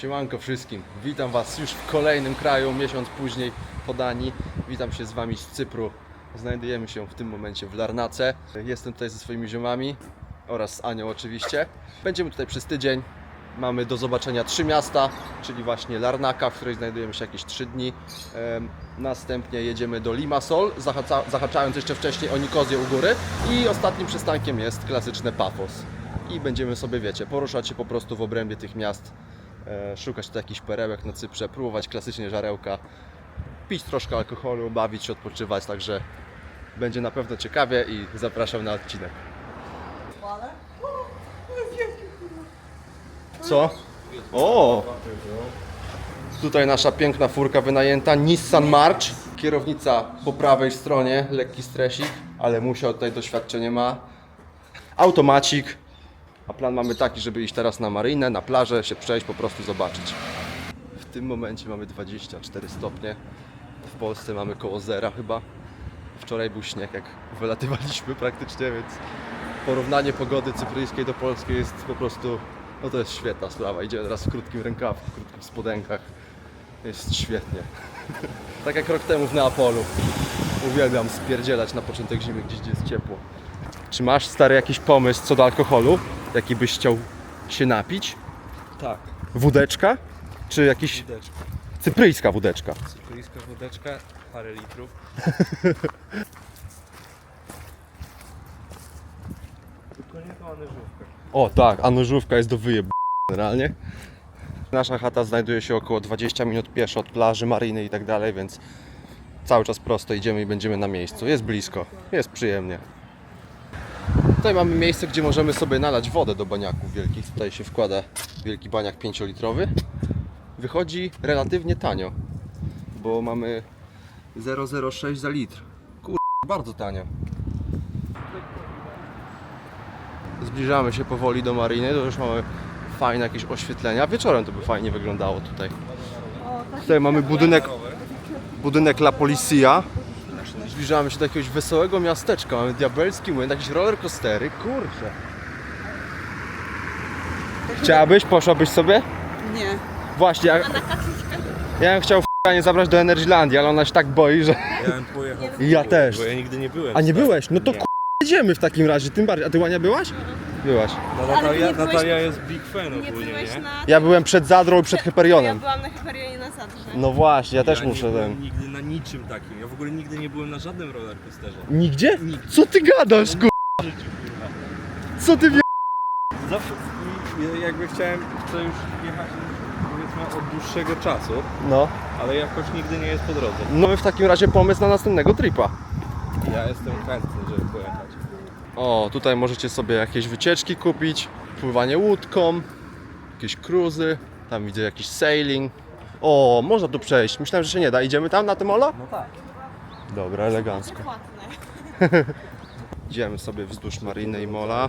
Siemanko wszystkim, witam Was już w kolejnym kraju, miesiąc później po Danii. Witam się z Wami z Cypru. Znajdujemy się w tym momencie w Larnace. Jestem tutaj ze swoimi ziomami oraz z Anią oczywiście. Będziemy tutaj przez tydzień. Mamy do zobaczenia trzy miasta, czyli właśnie Larnaka, w której znajdujemy się jakieś trzy dni. Następnie jedziemy do Limassol, zahacza, zahaczając jeszcze wcześniej o Nikozję u góry. I ostatnim przystankiem jest klasyczne Pafos. I będziemy sobie, wiecie, poruszać się po prostu w obrębie tych miast, szukać tu jakichś perełek na Cyprze, próbować klasycznie żarełka, pić troszkę alkoholu, bawić się, odpoczywać, także będzie na pewno ciekawie i zapraszam na odcinek. Co? O! Tutaj nasza piękna furka wynajęta, Nissan March. Kierownica po prawej stronie, lekki stresik, ale musiał tutaj doświadczenie ma. Automacik. A plan mamy taki, żeby iść teraz na marynę, na plażę, się przejść, po prostu zobaczyć. W tym momencie mamy 24 stopnie. W Polsce mamy koło zera chyba. Wczoraj był śnieg, jak wylatywaliśmy praktycznie, więc porównanie pogody cypryjskiej do polskiej jest po prostu, no to jest świetna sprawa. Idziemy teraz w krótkim rękawku, w krótkich spodenkach. Jest świetnie. tak jak rok temu w Neapolu. Uwielbiam spierdzielać na początek zimy, gdzieś gdzie jest ciepło. Czy masz stary jakiś pomysł co do alkoholu? Jaki byś chciał się napić? Tak, Wódeczka? Czy jakiś wódeczka. cypryjska wódeczka? Cypryjska wódeczka, parę litrów. Tylko nie to anyżówka. O tak, a nożówka jest do wyjeb generalnie. Nasza chata znajduje się około 20 minut pieszo od plaży, maryny i tak dalej, więc cały czas prosto idziemy i będziemy na miejscu. Jest blisko, jest przyjemnie. Tutaj mamy miejsce, gdzie możemy sobie nalać wodę do baniaków wielkich. Tutaj się wkłada wielki baniak 5-litrowy. Wychodzi relatywnie tanio, bo mamy 0,06 za litr. Kur... bardzo tanio. Zbliżamy się powoli do mariny, to już mamy fajne jakieś oświetlenia. Wieczorem to by fajnie wyglądało tutaj. Tutaj mamy budynek, budynek La Policia. Zbliżamy się do jakiegoś wesołego miasteczka. Mamy diabelski młyn, jakieś roller coastery. Kurczę. Chciałabyś? Poszłabyś sobie? Nie. Właśnie, ja, ja bym chciał nie zabrać do Energylandii, ale ona się tak boi, że... Ja bym pojechał. Ja też. Bo ja nigdy nie byłem. A nie byłeś? No to Nie. k***, jedziemy w takim razie, tym bardziej. A ty Łania byłaś? Byłaś. No, Ale Natalia, nie byłeś- Natalia jest big fan Nie ogólnie, byłeś nie? na... Ja byłem przed Zadrą i przed Ja Hyperionem. byłam na Hyperionie na Zadrze. No właśnie, ja też ja muszę nie byłem ten. nigdy na niczym takim. Ja w ogóle nigdy nie byłem na żadnym rollercoasterze. Nigdzie? Co ty gadasz, ku... W życiu, kurwa. Co ty wie... Zawsze i- jakby chciałem, chcę już jechać powiedzmy od dłuższego czasu, No. ale jakoś nigdy nie jest po drodze. No my w takim razie pomysł na następnego tripa. Ja jestem chętny, żeby pojechać. O, tutaj możecie sobie jakieś wycieczki kupić, pływanie łódką, jakieś cruzy, tam widzę jakiś sailing. O, można tu przejść. Myślałem, że się nie da. Idziemy tam na tym olo? No tak. Dobra, elegancko. Idziemy sobie wzdłuż mariny i mola.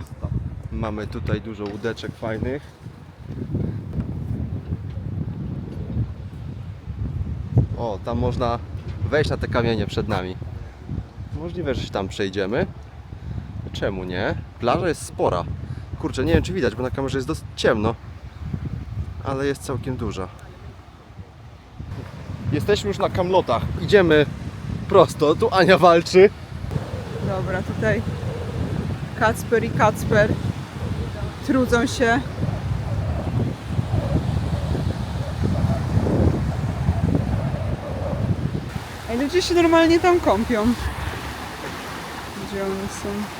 Mamy tutaj dużo łódeczek fajnych. O, tam można wejść na te kamienie przed nami. Możliwe, że się tam przejdziemy. Czemu nie? Plaża jest spora. Kurczę, nie wiem czy widać, bo na kamerze jest dosyć ciemno. Ale jest całkiem duża. Jesteśmy już na kamlotach. Idziemy prosto. Tu Ania walczy. Dobra, tutaj Kacper i Kacper trudzą się. Ej, ludzie się normalnie tam kąpią. Gdzie one są?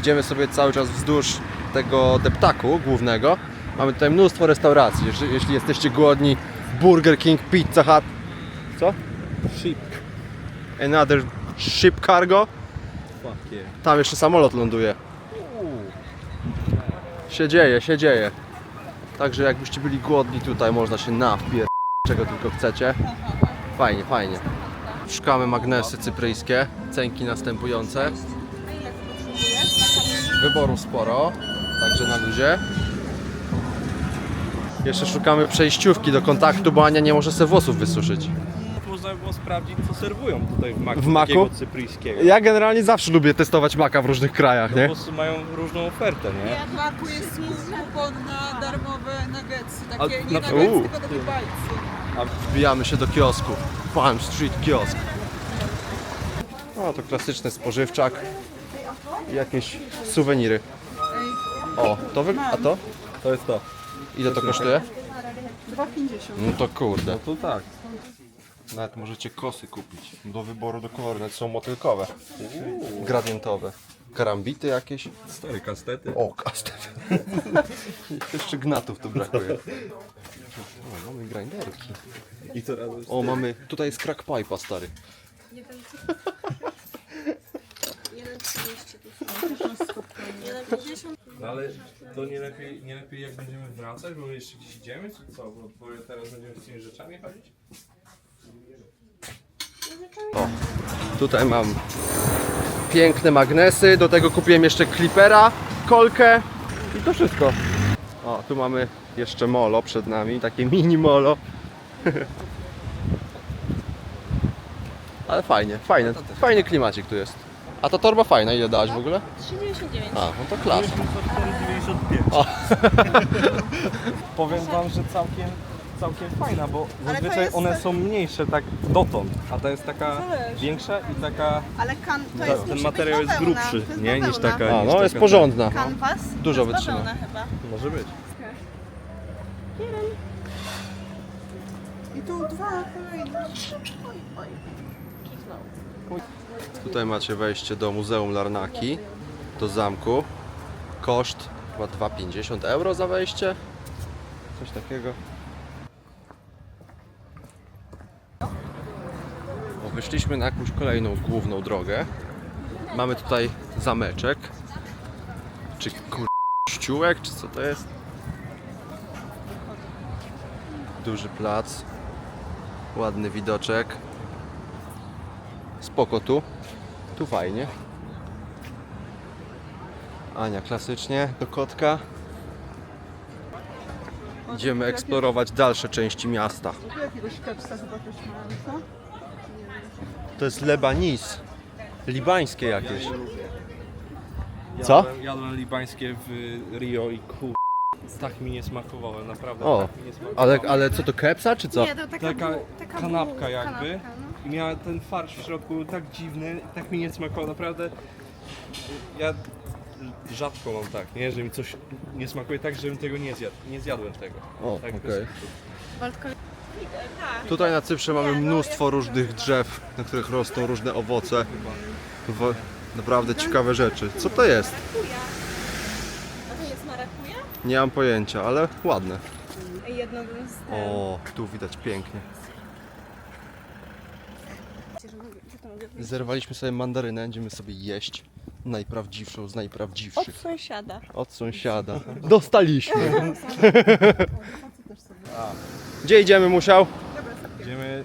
Idziemy sobie cały czas wzdłuż tego deptaku głównego. Mamy tutaj mnóstwo restauracji. Jeśli, jeśli jesteście głodni, Burger King, Pizza Hut. Co? Ship. Another ship cargo. Fuck yeah. Tam jeszcze samolot ląduje. Się dzieje, się dzieje. Także jakbyście byli głodni tutaj, można się napier... czego tylko chcecie. Fajnie, fajnie. Szukamy magnesy cypryjskie, cenki następujące. Wyboru sporo, także na luzie. Jeszcze szukamy przejściówki do kontaktu, bo Ania nie może sobie włosów wysuszyć. można by było sprawdzić, co serwują tutaj w maku. W maku? Cypryjskiego. Ja generalnie zawsze lubię testować maka w różnych krajach, No nie? po prostu mają różną ofertę, nie? W maku jest kupon na darmowe nuggetsy. A Takie nie na- nuggetsy, Uuu. tylko takie bajcy. Wbijamy się do kiosku. Palm Street Kiosk. O, to klasyczny spożywczak. I jakieś suweniry. O, to wy... A to? To jest to. Ile to kosztuje? 2,50. No to kurde. To tak. Nawet możecie kosy kupić. Do wyboru do koloru. Nawet są motylkowe. Gradientowe. Karambity jakieś. Stary kastety. O, kastet. Jeszcze gnatów tu brakuje. O, mamy grinderki. I to razem O, mamy... Tutaj jest crack pipa, stary. No ale to nie lepiej, nie lepiej jak będziemy wracać, bo my jeszcze gdzieś idziemy, czy co? Bo, bo teraz będziemy z tymi rzeczami chodzić? Tutaj mam piękne magnesy, do tego kupiłem jeszcze klipera, kolkę i to wszystko. O, tu mamy jeszcze molo przed nami, takie mini molo. Ale fajnie, fajnie, fajny klimacik tu jest. A ta torba fajna, ile dałaś w ogóle? 3,99. A, no to klasa. 4,95. Powiem wam, że całkiem, całkiem fajna, bo Ale to zazwyczaj jest- one są mniejsze tak dotąd, a ta jest taka Zależy. większa i taka... Ale kan, to Ta, jest, ten musi materiał jest bawełna, grubszy, to jest nie? Niż bawełna. taka... A, niż no jest porządna. Canvas? Dużo to jest wytrzyma. bawełna chyba. Może być. I tu dwa kolejne. Tutaj macie wejście do Muzeum Larnaki, do zamku. Koszt chyba 2,50 euro za wejście. Coś takiego. Wyszliśmy na jakąś kolejną główną drogę. Mamy tutaj zameczek. Czy kur... czy co to jest? Duży plac. Ładny widoczek. Spoko tu. Tu fajnie. Ania klasycznie do kotka. Idziemy eksplorować dalsze części miasta. Tu jakiegoś kepsa chyba też mamy, co? To jest Lebanis. Libańskie jakieś. Co? Jadłem, jadłem libańskie w Rio i kur... Tak mi nie smakowało, naprawdę O, tak mi nie smakowało. Ale, ale co to kepsa czy co? Nie, to taka, Taka bu- kanapka jakby. kanapka. I miała ten farsz w środku tak dziwny, tak mi nie smakował, naprawdę. Ja rzadko mam tak, nie? Że mi coś nie smakuje tak, żebym tego nie zjadł. Nie zjadłem tego. O, tak okej. Waldko- Tutaj na Cyprze mamy mnóstwo różnych drzew, na których rosną różne owoce. Wo- Naprawdę ciekawe rzeczy. Co to jest? A to jest marakuja? Nie mam pojęcia, ale ładne. Jedno bym z. O, tu widać pięknie. Zerwaliśmy sobie mandarynę, będziemy sobie jeść. Najprawdziwszą z Od najprawdziwszych. sąsiada. Od sąsiada. Dostaliśmy. Gdzie idziemy, musiał? Idziemy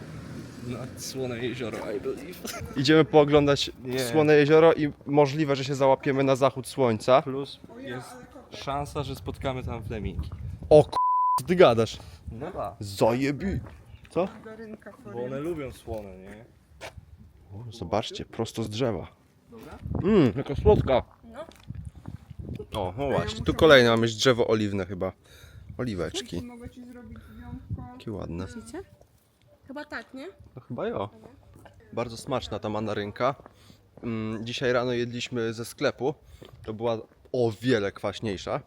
na Słone Jezioro, I believe. Idziemy pooglądać Nie. Słone Jezioro i możliwe, że się załapiemy na zachód słońca. Plus jest szansa, że spotkamy tam flemingi. O k***, ty gadasz? No tak. Zajebi. Co? Bo one lubią słone, nie? O, zobaczcie, prosto z drzewa. Mmm, jaka słodka. No. O, no właśnie, tu kolejne mamy drzewo oliwne chyba. Oliweczki. Mogę ci zrobić wiązko. Jakie ładne. Widzicie? Chyba tak, nie? No chyba jo. Bardzo smaczna ta mandarynka. Mm, dzisiaj rano jedliśmy ze sklepu. To była o wiele kwaśniejsza.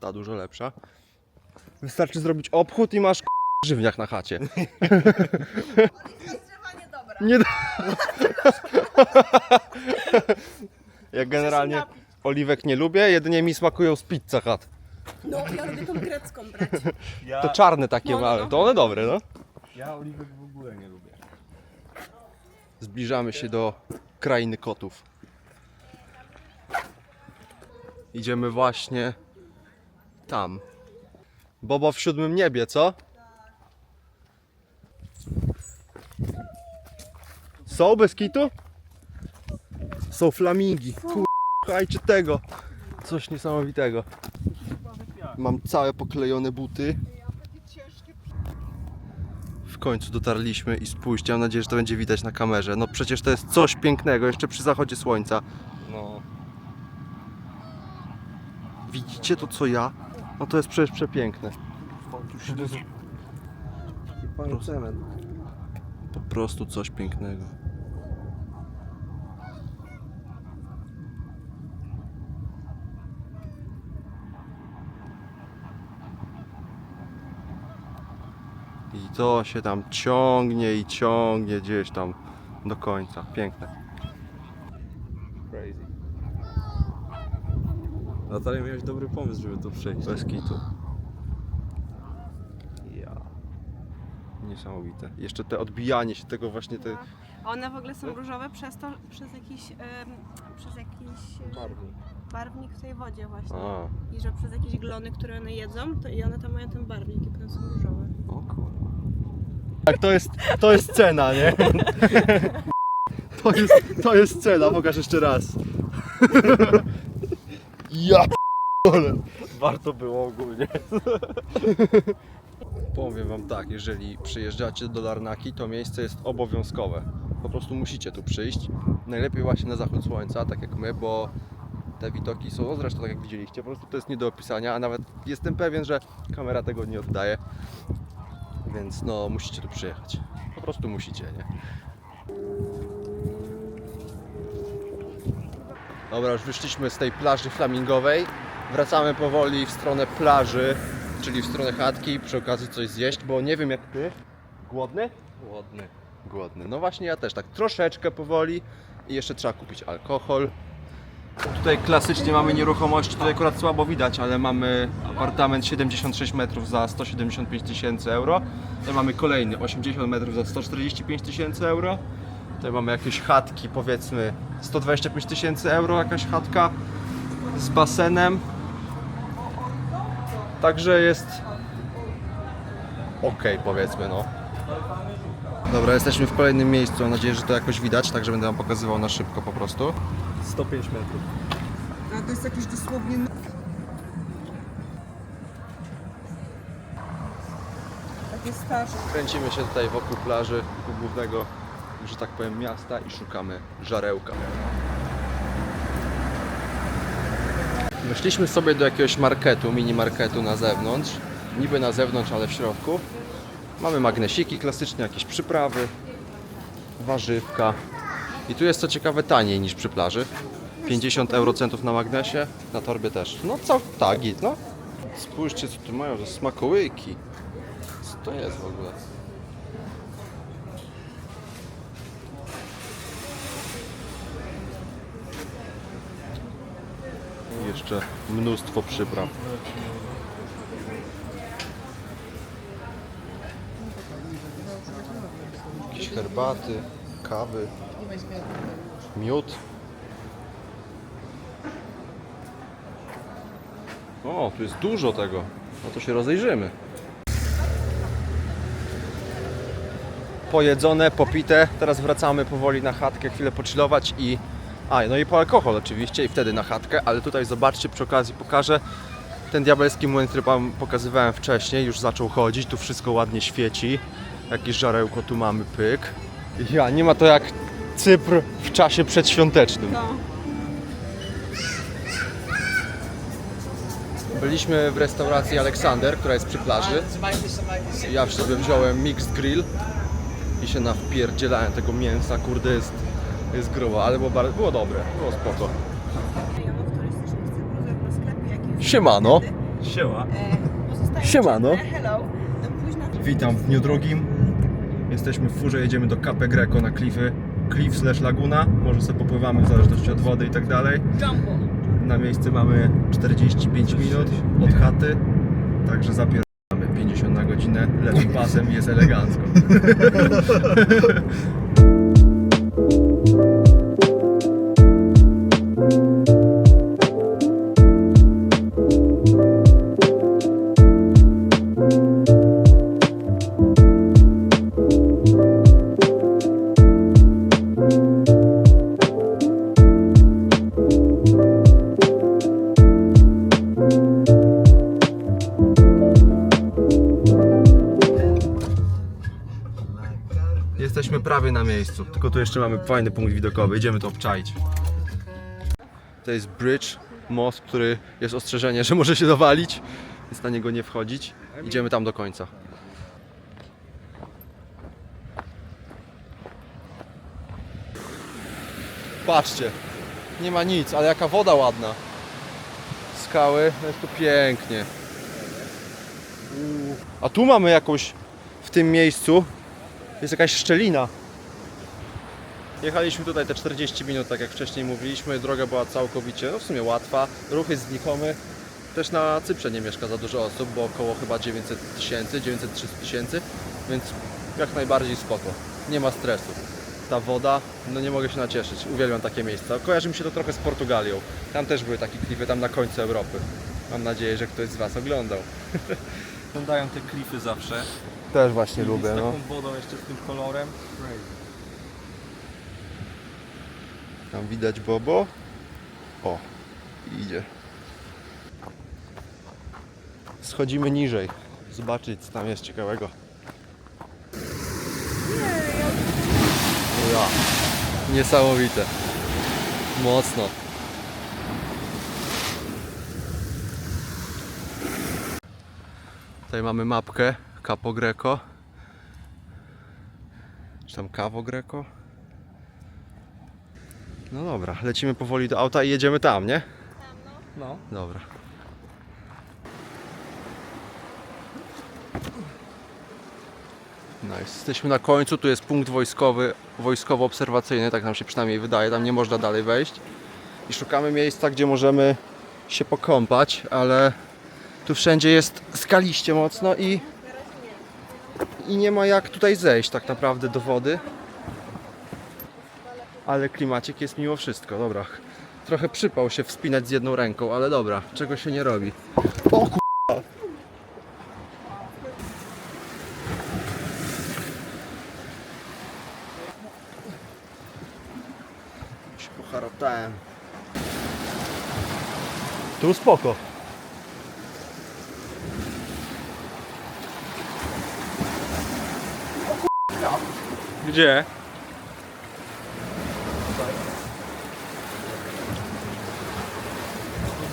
Ta dużo lepsza. Wystarczy zrobić obchód i masz k- żywniak na chacie. Nie do... Ja generalnie oliwek nie lubię, jedynie mi smakują z pizza hut. No, ja lubię tą grecką brać. Ja, To czarne takie No, no, małe, no. to one dobre, no. ja oliwek w ogóle nie lubię. Zbliżamy się do krainy kotów. Idziemy właśnie tam. Bobo w siódmym niebie, co? Są bez kitu? Są flamingi. Słuchajcie tego. Coś niesamowitego. Mam całe poklejone buty. W końcu dotarliśmy i spójrzcie, mam nadzieję, że to będzie widać na kamerze. No przecież to jest coś pięknego, jeszcze przy zachodzie słońca. No. Widzicie to co ja? No to jest przecież przepiękne. Po prostu coś pięknego. To się tam ciągnie i ciągnie gdzieś tam do końca. Piękne. Crazy. Natalia, miałeś dobry pomysł, żeby to przejść. Bez kitu. Ja. Niesamowite. Jeszcze te odbijanie się tego właśnie te... One w ogóle są różowe przez to, przez jakiś, em, przez jakiś e, barwnik w tej wodzie właśnie. A, I że przez jakieś glony, które one jedzą, to i one tam mają ten barwnik i potem są różowe. o. Tak, to jest, to jest cena, nie? To jest, to jest cena, pokaż jeszcze raz. Ja p***ole. Warto było ogólnie. Powiem wam tak, jeżeli przyjeżdżacie do Larnaki, to miejsce jest obowiązkowe. Po prostu musicie tu przyjść. Najlepiej właśnie na zachód słońca, tak jak my, bo te widoki są, no zresztą tak jak widzieliście, po prostu to jest nie do opisania, a nawet jestem pewien, że kamera tego nie oddaje. Więc no, musicie tu przyjechać. Po prostu musicie, nie? Dobra, już wyszliśmy z tej plaży flamingowej. Wracamy powoli w stronę plaży, czyli w stronę chatki. Przy okazji coś zjeść, bo nie wiem jak ty. Głodny? Głodny. Głodny. No właśnie ja też tak troszeczkę powoli i jeszcze trzeba kupić alkohol. Tutaj klasycznie mamy nieruchomości, tutaj akurat słabo widać, ale mamy apartament 76 metrów za 175 tysięcy euro. Tutaj mamy kolejny 80 metrów za 145 tysięcy euro. Tutaj mamy jakieś chatki, powiedzmy 125 tysięcy euro, jakaś chatka z basenem. Także jest ok, powiedzmy no. Dobra, jesteśmy w kolejnym miejscu. Mam nadzieję, że to jakoś widać, także będę Wam pokazywał na szybko po prostu. 105 metrów. A to jest jakiś dosłownie... Takie starsze. Kręcimy się tutaj wokół plaży, wokół głównego, że tak powiem, miasta i szukamy żarełka. Weszliśmy sobie do jakiegoś marketu, mini marketu na zewnątrz. Niby na zewnątrz, ale w środku. Mamy magnesiki klasyczne, jakieś przyprawy, warzywka. I tu jest co ciekawe taniej niż przy plaży. 50 eurocentów na magnesie, na torbie też. No co, tak, no. Spójrzcie co tu mają, to smakołyki. Co to jest w ogóle? Jeszcze mnóstwo przypraw. Jakieś herbaty, kawy, miód. O, tu jest dużo tego. No to się rozejrzymy. Pojedzone, popite. Teraz wracamy powoli na chatkę, chwilę pochillować i... A, no i po alkohol oczywiście i wtedy na chatkę, ale tutaj zobaczcie, przy okazji pokażę. Ten diabelski młyn, który wam pokazywałem wcześniej, już zaczął chodzić, tu wszystko ładnie świeci. Jakieś żarełko tu mamy, pyk. Ja, nie ma to jak Cypr w czasie przedświątecznym. No. Byliśmy w restauracji Aleksander, która jest przy plaży. Ja w sobie wziąłem mixed grill i się nawpierdzielałem tego mięsa, kurde jest, jest grubo, ale było, bardzo, było dobre, było spoko. Siemano. Siema. E, Siemano. czynne. Hello. Witam w dniu drugim. Jesteśmy w furze, jedziemy do Cape Greco na klify. Cliff slash Laguna, może sobie popływamy w zależności od wody i tak dalej. Jumbo. Na miejsce mamy 45 minut od chaty, także zapieramy 50 na godzinę, lewym pasem jest elegancko. prawie na miejscu, tylko tu jeszcze mamy fajny punkt widokowy, idziemy to obczaić. To jest bridge, most, który jest ostrzeżenie, że może się dowalić, więc na niego nie wchodzić. Idziemy tam do końca. Patrzcie, nie ma nic, ale jaka woda ładna. Skały, no jest tu pięknie. A tu mamy jakąś, w tym miejscu, jest jakaś szczelina. Jechaliśmy tutaj te 40 minut, tak jak wcześniej mówiliśmy. Droga była całkowicie, no w sumie łatwa. Ruch jest znikomy. Też na Cyprze nie mieszka za dużo osób, bo około chyba 900 tysięcy, 900-300 tysięcy, więc jak najbardziej spoko. Nie ma stresu. Ta woda, no nie mogę się nacieszyć. Uwielbiam takie miejsca. Kojarzy mi się to trochę z Portugalią. Tam też były takie klify, tam na końcu Europy. Mam nadzieję, że ktoś z Was oglądał. Wyglądają te klify zawsze. Też właśnie z lubię, no. taką wodą jeszcze z tym kolorem. Tam widać Bobo. O, idzie. Schodzimy niżej. Zobaczyć, co tam jest ciekawego. Ja. Niesamowite. Mocno. Tutaj mamy mapkę Capo Greco. Czy tam Cavo Greco? No dobra, lecimy powoli do auta i jedziemy tam, nie? No. Dobra. Nice. Jesteśmy na końcu, tu jest punkt wojskowy, wojskowo-obserwacyjny, tak nam się przynajmniej wydaje, tam nie można dalej wejść. I szukamy miejsca, gdzie możemy się pokąpać, ale tu wszędzie jest skaliście mocno i, i nie ma jak tutaj zejść tak naprawdę do wody. Ale klimacik jest mimo wszystko, dobra. Trochę przypał się wspinać z jedną ręką, ale dobra, czego się nie robi. O ku... się pocharotałem. Tu spoko. Gdzie?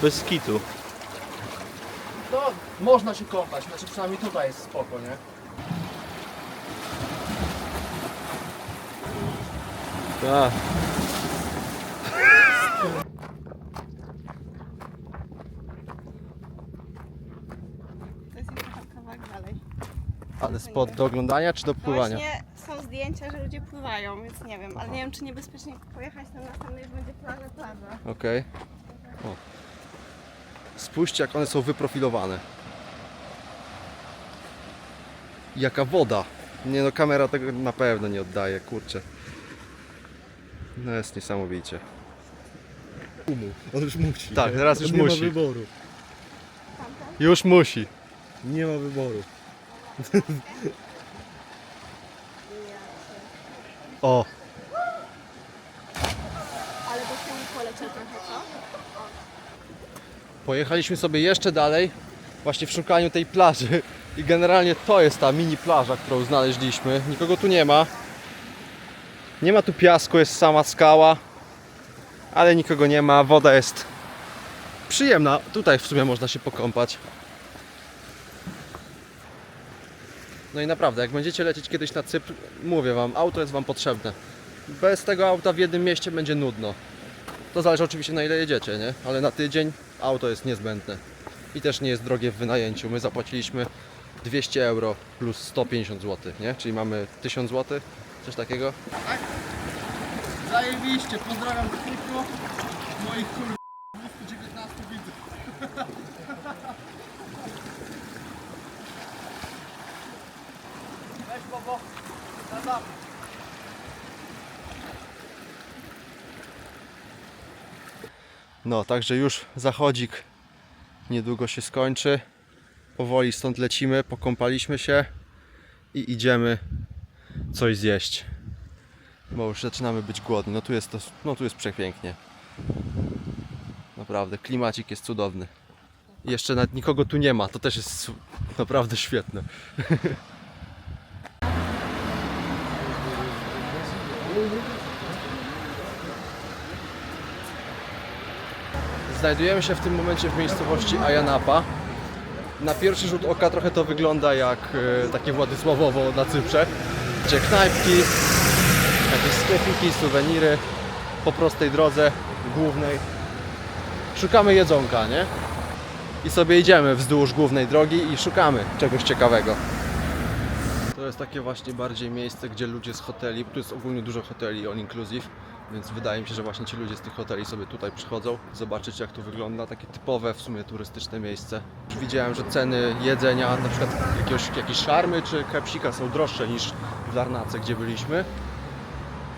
Bez kitu. No, można się kąpać, znaczy przynajmniej tutaj jest spoko, nie? Tak. To jest jeszcze kawałek dalej. Ale spod do oglądania czy do pływania? Właśnie zdjęcia, że ludzie pływają, więc nie wiem, ale nie wiem czy niebezpiecznie pojechać tam następnej będzie plaża, plaża. Okej. O. Spójrzcie jak one są wyprofilowane. Jaka woda. Nie no, kamera tego na pewno nie oddaje, kurczę. No jest niesamowicie. On już musi. Tak, teraz już nie musi. ma wyboru. Już musi. Nie ma wyboru. O, Ale do tyłu poleciał trochę, co? pojechaliśmy sobie jeszcze dalej, właśnie w szukaniu tej plaży. I generalnie to jest ta mini plaża, którą znaleźliśmy. Nikogo tu nie ma. Nie ma tu piasku, jest sama skała. Ale nikogo nie ma, woda jest przyjemna. Tutaj w sumie można się pokąpać. No i naprawdę, jak będziecie lecieć kiedyś na Cypr, mówię wam, auto jest wam potrzebne. Bez tego auta w jednym mieście będzie nudno. To zależy oczywiście na ile jedziecie, nie? Ale na tydzień auto jest niezbędne. I też nie jest drogie w wynajęciu. My zapłaciliśmy 200 euro plus 150 zł, nie? Czyli mamy 1000 zł, coś takiego. Zajebiście, pozdrawiam tylko moich kur... No, także już zachodzik niedługo się skończy. Powoli stąd lecimy, pokąpaliśmy się i idziemy coś zjeść. Bo już zaczynamy być głodni. No tu jest to, no tu jest przepięknie. Naprawdę, klimacik jest cudowny. I jeszcze nawet nikogo tu nie ma, to też jest naprawdę świetne. Znajdujemy się w tym momencie w miejscowości Ayanapa. Na pierwszy rzut oka trochę to wygląda jak e, takie Władysławowo na Cyprze, gdzie knajpki, jakieś sklepiki, suweniry po prostej drodze głównej. Szukamy jedzonka, nie? I sobie idziemy wzdłuż głównej drogi i szukamy czegoś ciekawego. To jest takie właśnie bardziej miejsce, gdzie ludzie z hoteli, tu jest ogólnie dużo hoteli all inclusive, więc wydaje mi się, że właśnie ci ludzie z tych hoteli sobie tutaj przychodzą, zobaczyć jak to wygląda, takie typowe w sumie turystyczne miejsce. Już widziałem, że ceny jedzenia, na przykład jakiegoś, jakiejś szarmy czy kepsika są droższe niż w Larnace, gdzie byliśmy.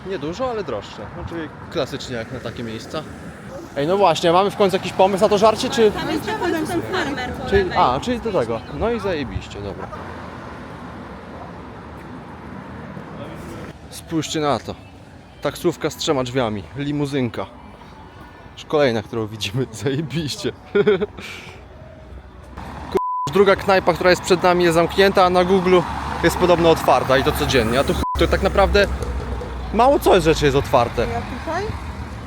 Niedużo, ale droższe, no, czyli klasycznie jak na takie miejsca. Ej, no właśnie, mamy w końcu jakiś pomysł na to żarcie, czy... Tam jest ten, ten farmer po Czyli, lewej. a, czyli do tego. No i zajebiście, dobra. Spójrzcie na to. Taksówka z trzema drzwiami. Limuzynka. Już kolejna, którą widzimy. Zajebiście. Druga knajpa, która jest przed nami jest zamknięta, a na Google jest podobno otwarta i to codziennie. A chuj, to tak naprawdę mało co z rzeczy jest otwarte. Tutaj?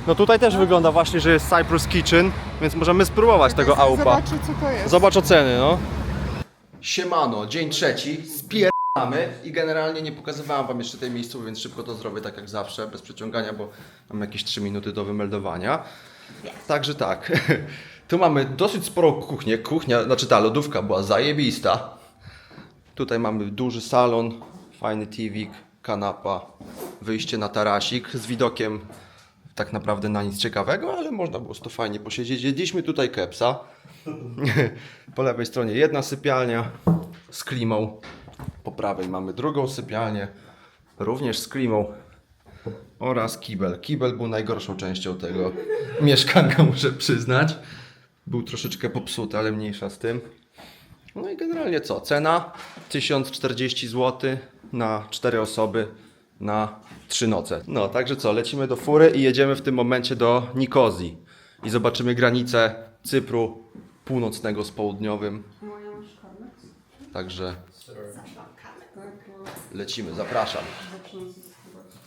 No tutaj też wygląda właśnie, że jest Cyprus Kitchen, więc możemy spróbować tego aupa. Zobaczę co to jest. Zobacz oceny, no. Siemano, dzień trzeci, spieramy i generalnie nie pokazywałem wam jeszcze tej miejscu, więc szybko to zrobię tak jak zawsze, bez przeciągania, bo mam jakieś 3 minuty do wymeldowania. Także tak, tu mamy dosyć sporą kuchnię, kuchnia, znaczy ta lodówka była zajebista. Tutaj mamy duży salon, fajny TV, kanapa, wyjście na tarasik z widokiem tak naprawdę na nic ciekawego, ale można było to fajnie posiedzieć. Jedliśmy tutaj kepsa. Po lewej stronie jedna sypialnia z klimą. Po prawej mamy drugą sypialnię, również z klimą. Oraz kibel. Kibel był najgorszą częścią tego mieszkania, muszę przyznać. Był troszeczkę popsuty, ale mniejsza z tym. No i generalnie co? Cena 1040 zł na 4 osoby na 3 noce. No, także co? Lecimy do fury i jedziemy w tym momencie do Nikozji. I zobaczymy granicę Cypru północnego z południowym. Także lecimy, zapraszam.